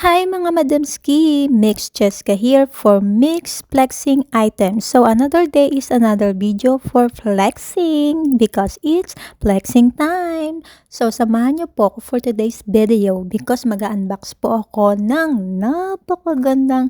Hi mga Madamski! Mix Cheska here for mix flexing items. So another day is another video for flexing because it's flexing time. So samahan niyo po ako for today's video because mag-unbox po ako ng napakagandang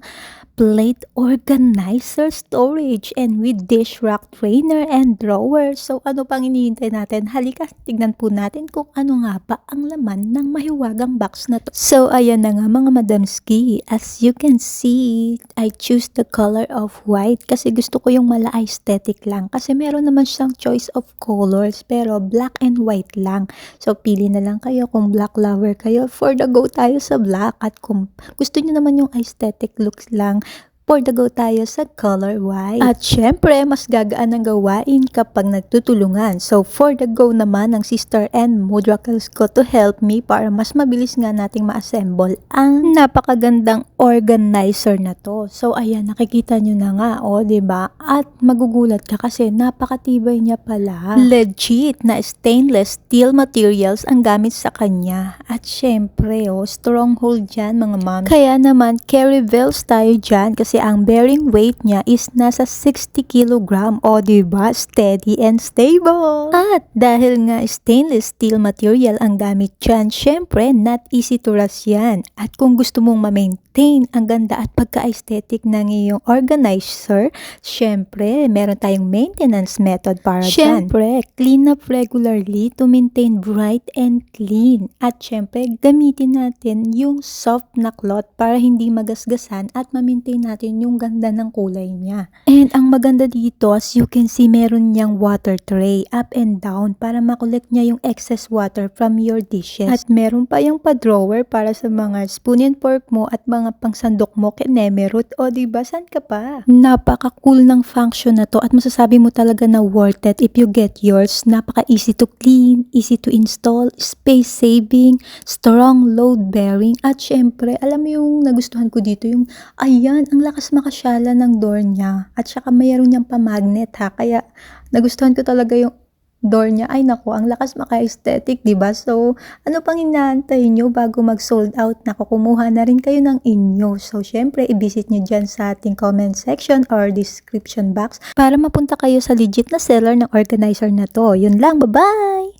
plate organizer storage and with dish rack trainer and drawer. So ano pang hinihintay natin? Halika, tignan po natin kung ano nga ba ang laman ng mahiwagang box na to. So ayan na nga mga madamski. As you can see, I choose the color of white kasi gusto ko yung mala aesthetic lang. Kasi meron naman siyang choice of colors pero black and white lang. So pili na lang kayo kung black lover kayo. For the go tayo sa black at kung gusto niyo naman yung aesthetic looks lang, for the go tayo sa color white. At syempre, mas gagaan ang gawain kapag nagtutulungan. So, for the go naman ng sister and Mudracles ko to help me para mas mabilis nga nating ma-assemble ang napakagandang organizer na to. So, ayan, nakikita nyo na nga, o, oh, ba diba? At magugulat ka kasi napakatibay niya pala. Legit na stainless steel materials ang gamit sa kanya. At syempre, oh, stronghold dyan mga mom. Kaya naman, carry bells tayo dyan kasi ang bearing weight niya is nasa 60 kg o diba steady and stable. At dahil nga stainless steel material ang gamit dyan, syempre not easy to rust yan. At kung gusto mong ma-maintain ang ganda at pagka-aesthetic ng iyong organizer, syempre meron tayong maintenance method para dyan. Syempre, clean up regularly to maintain bright and clean. At syempre, gamitin natin yung soft na cloth para hindi magasgasan at ma-maintain natin natin yung ganda ng kulay niya. And ang maganda dito, as you can see, meron niyang water tray up and down para makolect niya yung excess water from your dishes. At meron pa yung pa-drawer para sa mga spoon and fork mo at mga pangsandok mo kay Nemerut. O diba, saan ka pa? Napaka-cool ng function na to at masasabi mo talaga na worth it if you get yours. Napaka-easy to clean, easy to install, space saving, strong load bearing, at syempre, alam mo yung nagustuhan ko dito, yung ayan, ang lakas lakas makasyala ng door niya. At saka mayroon niyang pamagnet ha. Kaya nagustuhan ko talaga yung door niya. Ay nako, ang lakas maka-aesthetic, di ba? So, ano pang inaantay nyo bago mag-sold out na kumuha na rin kayo ng inyo. So, syempre, i-visit nyo dyan sa ating comment section or description box para mapunta kayo sa legit na seller ng organizer na to. Yun lang, bye-bye!